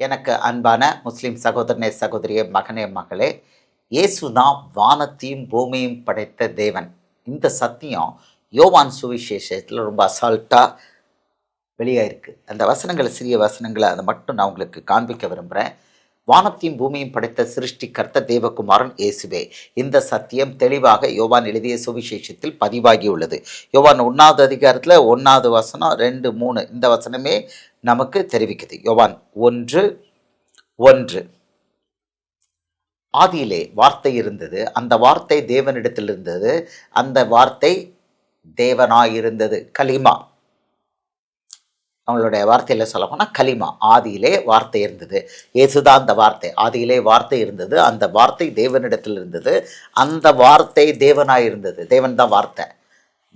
எனக்கு அன்பான முஸ்லீம் சகோதரனே சகோதரியே மகனே மகளே இயேசு தான் வானத்தையும் பூமியும் படைத்த தேவன். இந்த சத்தியம் யோவான் சுவிசேஷத்தில் ரொம்ப அசால்ட்டாக வெளியாயிருக்கு. அந்த வசனங்களை சிறிய வசனங்களை அதை மட்டும் நான் உங்களுக்கு காண்பிக்க விரும்புகிறேன் வானத்தையும் பூமியும் படைத்த சிருஷ்டி கர்த்த தேவகுமாரன் இயேசுவே. இந்த சத்தியம் தெளிவாக யோவான் எழுதிய சுவிசேஷத்தில் பதிவாகியுள்ளது. யோவான் ஒன்றாவது அதிகாரத்தில் ஒன்றாவது வசனம் ரெண்டு மூணு இந்த வசனமே நமக்கு தெரிவிக்குது. யோவான் ஒன்று ஒன்று. ஆதியிலே வார்த்தை இருந்தது அந்த வார்த்தை தேவனிடத்தில் இருந்தது அந்த வார்த்தை தேவனாயிருந்தது. கலிமா. அவங்களுடைய வார்த்தையில் சொல்ல போனால் கலிமா ஆதியிலே வார்த்தை இருந்தது. ஏசுதான் அந்த வார்த்தை. ஆதியிலே வார்த்தை இருந்தது. அந்த வார்த்தை தேவனிடத்தில் இருந்தது. அந்த வார்த்தை தேவனாக இருந்தது. தேவன் தான் வார்த்தை.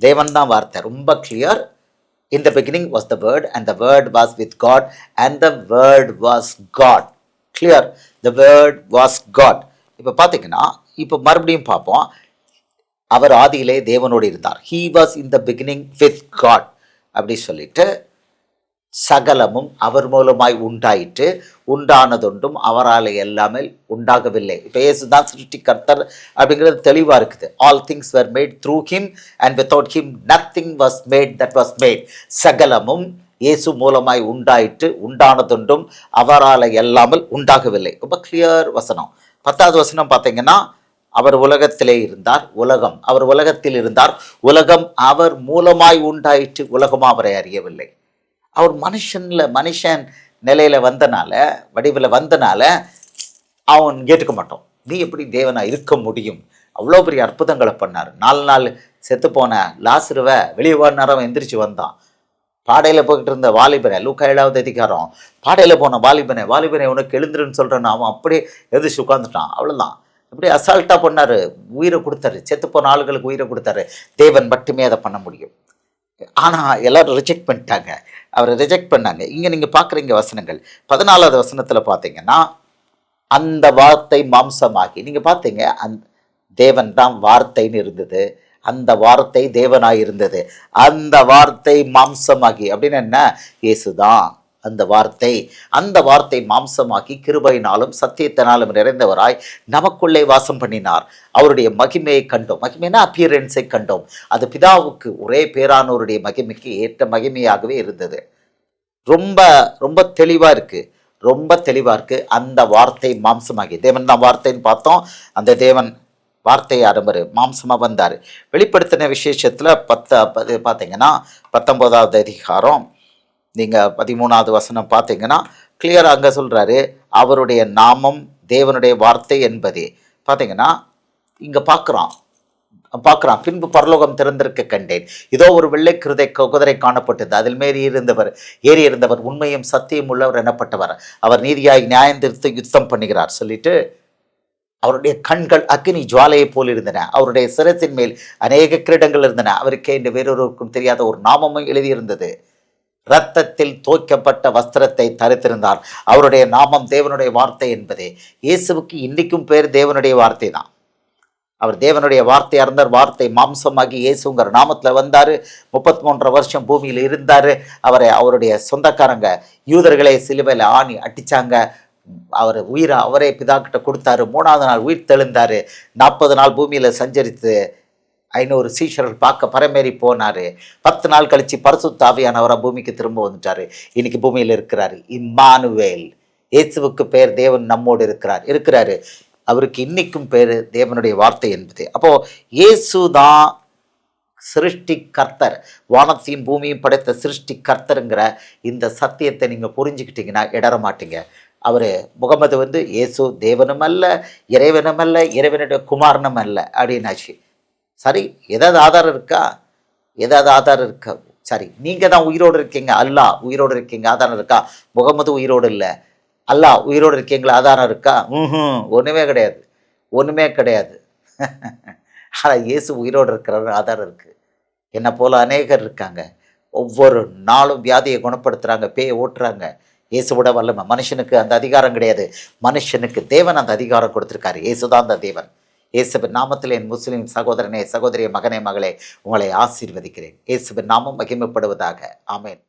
தேவன் தான் வார்த்தை. ரொம்ப clear in the beginning was the word and the word was with God and the word was God clear the word was God இப்போ பார்த்தீங்கன்னா இப்போ மறுபடியும் பார்ப்போம். அவர் ஆதியிலே தேவனோடு இருந்தார். He was in the beginning with God அப்படி சொல்லிட்டு சகலமும் அவர் மூலமாய் உண்டாயிற்று. உண்டானதொன்றும் அவரால் எல்லாமே உண்டாகவில்லை. இப்போ இயேசு தான் சிருஷ்டிகர்த்தர் அப்படிங்கிறது தெளிவாக இருக்குது. All things were made through him and without him nothing was made that was made சகலமும் இயேசு மூலமாய் உண்டாயிற்று. உண்டானதொன்றும் அவரால் எல்லாமல் உண்டாகவில்லை. ரொம்ப கிளியர் வசனம். பத்தாவது வசனம் பார்த்தீங்கன்னா அவர் உலகத்திலே இருந்தார். உலகம். அவர் உலகத்தில் இருந்தார். உலகம் அவர் மூலமாய் உண்டாயிற்று. உலகமாக அவரை அறியவில்லை. அவர் மனுஷன்ல மனுஷன் நிலையில வந்தனால வடிவில் வந்தனால அவன் கேட்டுக்க மாட்டோம். நீ எப்படி தேவனா இருக்க முடியும்? அவ்வளோ பெரிய அற்புதங்களை பண்ணார். நாலு நாள் செத்து போன லாசுருவ வெளியே நேரம் எந்திரிச்சு வந்தான். பாடையில் போய்கிட்டு இருந்த வாலிபனை லூக்கா ஏழாவது அதிகாரம் பாடையில் போன வாலிபனை வாலிபனை உனக்கு எழுந்துருன்னு சொல்கிறேன்னு அவன் அப்படியே எதிர்த்து உட்காந்துட்டான் அவ்வளோதான் இப்படி அசால்ட்டாக பண்ணார். உயிரை கொடுத்தாரு. செத்து போன ஆளுகளுக்கு உயிரை கொடுத்தாரு. தேவன் மட்டுமே அதை பண்ண முடியும். ஆனால் எல்லாரும் ரிஜெக்ட் பண்ணிட்டாங்க. அவரை ரிஜெக்ட் பண்ணாங்க. இங்கே நீங்கள் பார்க்குறீங்க வசனங்கள். பதினாலாவது வசனத்தில் பார்த்தீங்கன்னா அந்த வார்த்தை மாம்சமாகி நீங்கள் பார்த்தீங்க அந் தேவன் தான் வார்த்தைன்னு இருந்தது. அந்த வார்த்தை தேவனாக இருந்தது. அந்த வார்த்தை மாம்சமாகி அப்படின்னு என்ன? இயேசுதான். அந்த வார்த்தை அந்த வார்த்தை மாம்சமாக்கி கிருபையினாலும் சத்தியத்தினாலும் நிறைந்தவராய் நமக்குள்ளே வாசம் பண்ணினார். அவருடைய மகிமையை கண்டோம். மகிமைனா அப்பியரன்ஸை கண்டோம். அது பிதாவுக்கு ஒரே பேரானோருடைய மகிமைக்கு ஏற்ற மகிமையாகவே இருந்தது. ரொம்ப ரொம்ப தெளிவாக இருக்குது ரொம்ப தெளிவாக இருக்குது அந்த வார்த்தை மாம்சமாகி. தேவன் தான் வார்த்தைன்னு பார்த்தோம். அந்த தேவன் வார்த்தை ஆரம்பர் மாம்சமாக வந்தார். வெளிப்படுத்தின விசேஷத்தில் பத்து பார்த்தீங்கன்னா பத்தொம்போதாவது அதிகாரம் நீங்கள் பதிமூணாவது வசனம் பார்த்தீங்கன்னா கிளியராக அங்கே சொல்கிறாரு அவருடைய நாமம் தேவனுடைய வார்த்தை என்பதே. பார்த்தீங்கன்னா இங்கே பார்க்குறான். பார்க்குறான். பின்பு பரலோகம் திறந்திருக்க கண்டேன். இதோ ஒரு வெள்ளை கிருதை குதிரை காணப்பட்டது. அதில் மேறி இருந்தவர் ஏறி இருந்தவர் உண்மையும் சத்தியம் உள்ளவர் எனப்பட்டவர். அவர் நீதியாய் நியாயந்திருத்து யுத்தம் பண்ணுகிறார். சொல்லிட்டு அவருடைய கண்கள் அக்னி ஜுவாலையை போல் இருந்தன. அவருடைய சிரத்தின் மேல் அநேக கிரீடங்கள் இருந்தன. அவருக்கே என்று வேறொருவருக்கும் தெரியாத ஒரு நாமமும் எழுதியிருந்தது. இரத்தத்தில் தோய்க்கப்பட்ட வஸ்திரத்தை தரித்திருந்தார். அவருடைய நாமம் தேவனுடைய வார்த்தை என்பதே. இயேசுவுக்கு இன்னைக்கும் பேர் தேவனுடைய வார்த்தை தான். அவர் தேவனுடைய வார்த்தை அறந்தார் வார்த்தை மாம்சமாகி இயேசுங்கிற நாமத்தில் வந்தார். முப்பத்தி மூன்றரை வருஷம் பூமியில் இருந்தார். அவரை அவருடைய சொந்தக்காரங்க யூதர்களை சிலுவையில் ஆணி அடித்தாங்க அவர் உயிரை அவரே பிதாக்கிட்ட கொடுத்தாரு. மூணாவது நாள் உயிர் தெழுந்தார். நாற்பது நாள் பூமியில் சஞ்சரித்து ஐநூறு சீஷர்கள் பார்க்க பரமேறி போனார். பத்து நாள் கழித்து பரிசு தாவியானவரை பூமிக்கு திரும்ப வந்துட்டார். இன்னைக்கு பூமியில் இருக்கிறார். இம்மானுவேல். இயேசுவுக்கு பேர் தேவன் நம்மோடு இருக்கிறார். இருக்கிறாரு. அவருக்கு இன்னைக்கும் பேர் தேவனுடைய வார்த்தை என்பது. அப்போது இயேசு தான் சிருஷ்டி கர்த்தர் வானத்தையும் பூமியும் படைத்த சிருஷ்டி கர்த்தருங்கிற இந்த சத்தியத்தை நீங்கள் புரிஞ்சுக்கிட்டீங்கன்னா இடற மாட்டீங்க. அவர் முகமது வந்து இயேசு தேவனும் அல்ல இறைவனும் அல்ல இறைவனுடைய குமாரனும் அல்ல அப்படின்னாச்சு. சரி எதாவது ஆதாரம் இருக்கா? ஏதாவது ஆதாரம் இருக்கா? சரி நீங்கள் தான் உயிரோடு இருக்கீங்க. அல்லா உயிரோடு இருக்கீங்க. ஆதாரம் இருக்கா? முகமது உயிரோடு இல்லை. அல்லா உயிரோடு இருக்கீங்களா? ஆதாரம் இருக்கா? ம் ஒன்றுமே கிடையாது. ஒன்றுமே கிடையாது. ஆனால் இயேசு உயிரோடு இருக்கிற ஆதாரம் இருக்குது என்னை போல் அநேகர் இருக்காங்க. ஒவ்வொரு நாளும் வியாதியை குணப்படுத்துகிறாங்க பேயை ஓட்டுறாங்க. இயேசுவோட வல்லமை. மனுஷனுக்கு அந்த அதிகாரம் கிடையாது. மனுஷனுக்கு தேவன் அந்த அதிகாரம் கொடுத்துருக்காரு. இயேசுதான் அந்த தேவன். இயேசுபின் நாமத்தில் என் முஸ்லீம் சகோதரனே சகோதரிய மகனே மகளே உங்களை ஆசீர்வதிக்கிறேன். இயேசுபின் நாமம் மகிமைப்படுவதாக. ஆமேன்.